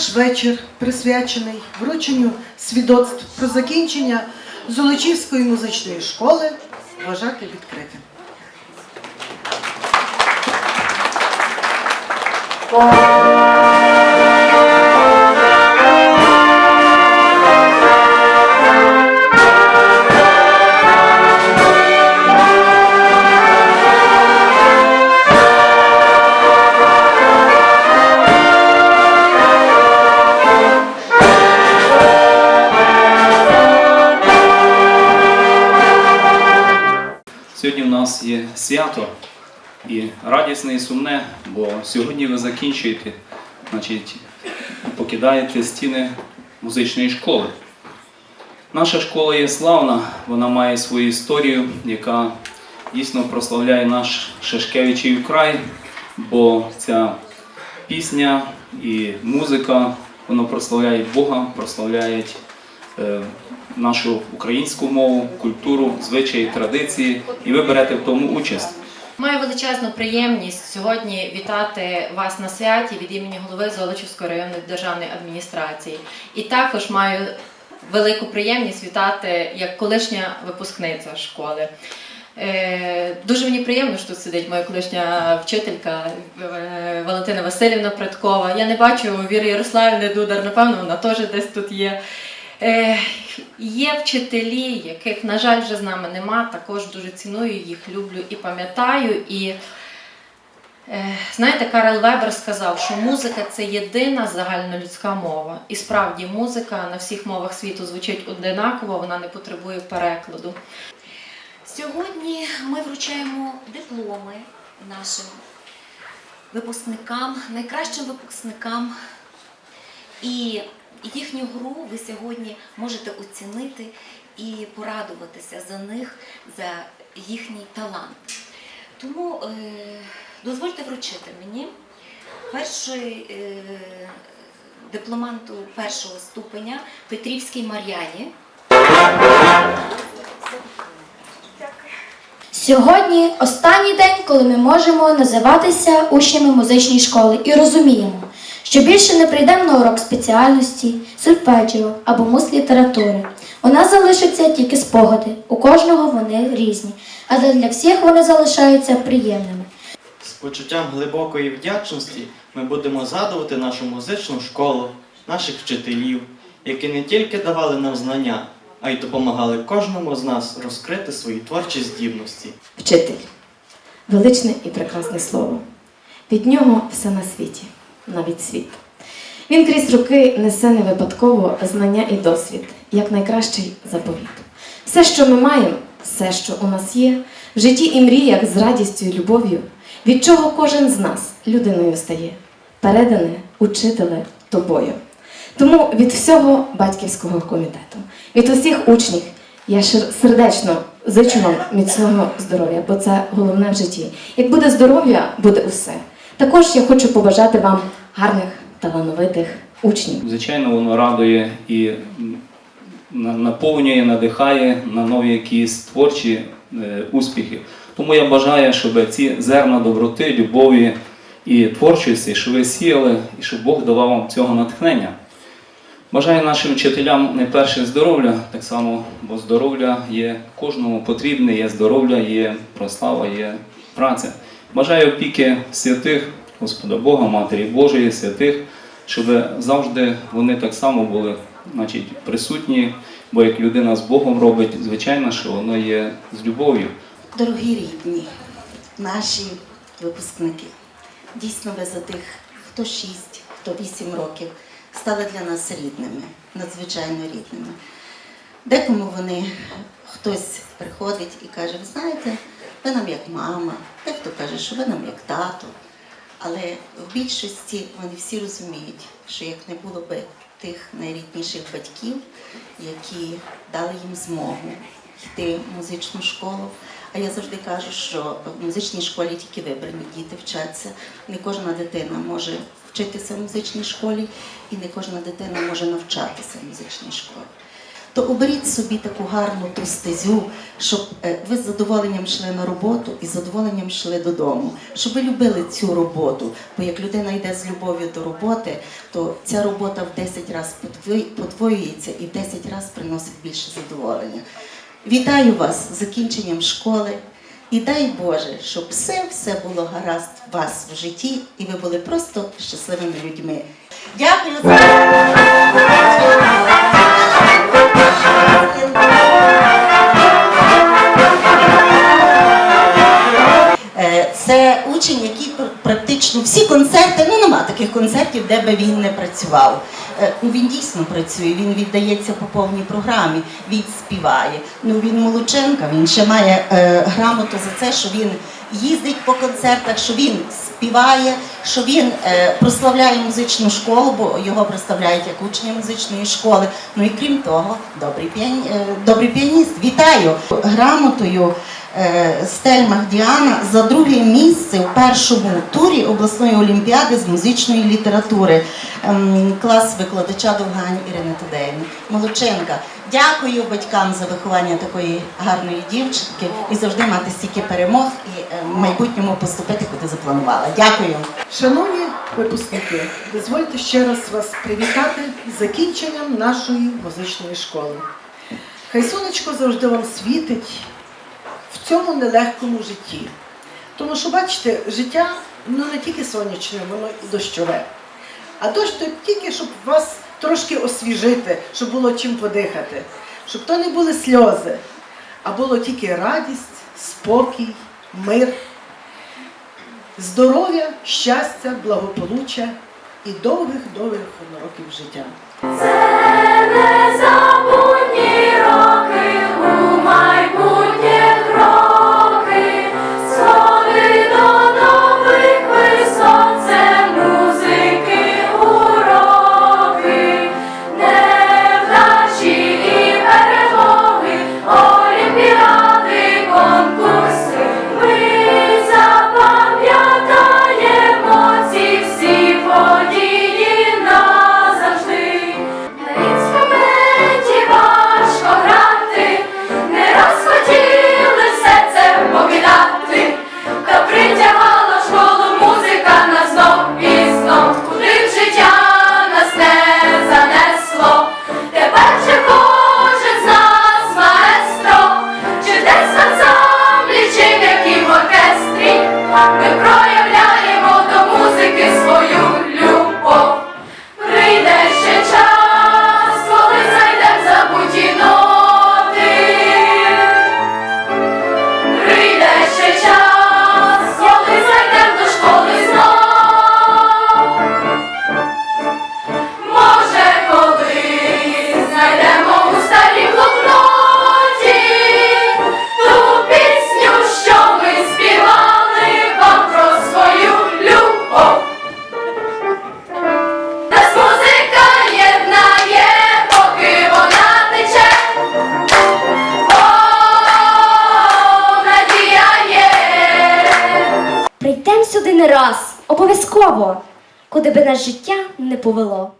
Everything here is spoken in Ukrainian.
Наш вечір присвячений врученню свідоцтв про закінчення Золочівської музичної школи вважати відкритим. Thank в нас є свято і радісне, і сумне, бо сьогодні ви закінчуєте, значить, покидаєте стіни музичної школи. Наша школа є славна, вона має свою історію, яка дійсно прославляє наш Шашкевичів край, бо ця пісня і музика, воно прославляє Бога, прославляє е, нашу українську мову, культуру, звичаї, традиції, і ви берете в тому участь. Маю величезну приємність сьогодні вітати вас на святі від імені голови Золочівської районної державної адміністрації. І також маю велику приємність вітати як колишня випускниця школи. Е, Дуже мені приємно, що тут сидить моя колишня вчителька е, Валентина Васильівна Предкова. Я не бачу Віри Ярославівни Дудар, напевно, вона теж десь тут є. Е, Є вчителі, яких, на жаль, вже з нами нема. Також дуже ціную їх, люблю і пам'ятаю. І е, знаєте, Карел Вебер сказав, що музика це єдина загальнолюдська мова. І справді музика на всіх мовах світу звучить одинаково, вона не потребує перекладу. Сьогодні ми вручаємо дипломи нашим випускникам, найкращим випускникам. І їхню гру ви сьогодні можете оцінити і порадуватися за них, за їхній талант. Тому е, дозвольте вручити мені перший е, дипломанту першого ступеня Петрівській Мар'яні. Сьогодні останній день, коли ми можемо називатися учнями музичної школи і розуміємо, що більше не прийдемо на урок спеціальності, сольфеджіо або мус-літератури. У нас залишаться тільки спогади, у кожного вони різні, але для всіх вони залишаються приємними. З почуттям глибокої вдячності ми будемо згадувати нашу музичну школу, наших вчителів, які не тільки давали нам знання, а й допомагали кожному з нас розкрити свої творчі здібності. Вчитель величне і прекрасне слово. Від нього все на світі, навіть світ. Він крізь роки несе не випадково знання і досвід, як найкращий заповіт. Все, що ми маємо, все, що у нас є, в житті і мріях з радістю і любов'ю, від чого кожен з нас людиною стає, передане учителе тобою. Тому від всього батьківського комітету, від усіх учнів я сердечно зичу вам міцного здоров'я, бо це головне в житті. Як буде здоров'я, буде усе. Також я хочу побажати вам гарних, талановитих учнів. Звичайно, воно радує і наповнює, надихає на нові якісь творчі е, успіхи. Тому я бажаю, щоб ці зерна доброти, любові і творчості, щоб ви сіяли, і щоб Бог давав вам цього натхнення. Бажаю нашим вчителям найперше здоров'я, так само, бо здоров'я є кожному потрібне, є здоров'я, є прослава, є праця. Бажаю опіки святих, Господа Бога, Матері Божої, святих, щоб завжди вони так само були значить, присутні, бо як людина з Богом робить, звичайно, що воно є з любов'ю. Дорогі рідні, наші випускники, дійсно ви за тих, хто 6, хто 8 років, стали для нас рідними, надзвичайно рідними. Декому вони хтось приходить і каже, ви знаєте, ви нам як мама, дехто каже, що ви нам як тато. Але в більшості вони всі розуміють, що як не було би тих найрідніших батьків, які дали їм змогу йти в музичну школу. А я завжди кажу, що в музичній школі тільки вибрані діти вчаться. Не кожна дитина може вчитися в музичній школі, і не кожна дитина може навчатися в музичній школі. То оберіть собі таку гарну ту стезю, щоб е, ви з задоволенням йшли на роботу і з задоволенням йшли додому, щоб ви любили цю роботу. Бо як людина йде з любов'ю до роботи, то ця робота в 10 разів подвоюється і в 10 разів приносить більше задоволення. Вітаю вас з закінченням школи. І дай Боже, щоб все все було гаразд у вас в житті, і ви були просто щасливими людьми. Дякую практично всі концерти, ну нема таких концертів, де би він не працював. Е, Ну він дійсно працює, він віддається по повній програмі, він співає. Ну він Молоченка, він ще має е, грамоту за це, що він їздить по концертах, що він співає, що він е, прославляє музичну школу, бо його представляють як учня музичної школи. Ну і крім того, добрий, піані... е, добрий піаніст. Вітаю грамотою. Е, Стельмах Діана за друге місце в першому турі обласної олімпіади з музичної літератури. Ем, Клас викладача Довгань Ірини Тадеївни. Молодченка. Дякую батькам за виховання такої гарної дівчинки і завжди мати стільки перемог і е, в майбутньому поступити, куди запланувала. Дякую. Шановні випускники, дозвольте ще раз вас привітати з закінченням нашої музичної школи. Хай сонечко завжди вам світить цьому нелегкому житті. Тому що, бачите, життя ну, не тільки сонячне, воно і дощове. А дощ то тільки, щоб вас трошки освіжити, щоб було чим подихати, щоб то не були сльози, а було тільки радість, спокій, мир здоров'я, щастя, благополуччя і довгих-довгих років життя. Незабутні не раз, обов'язково, куди би нас життя не повело.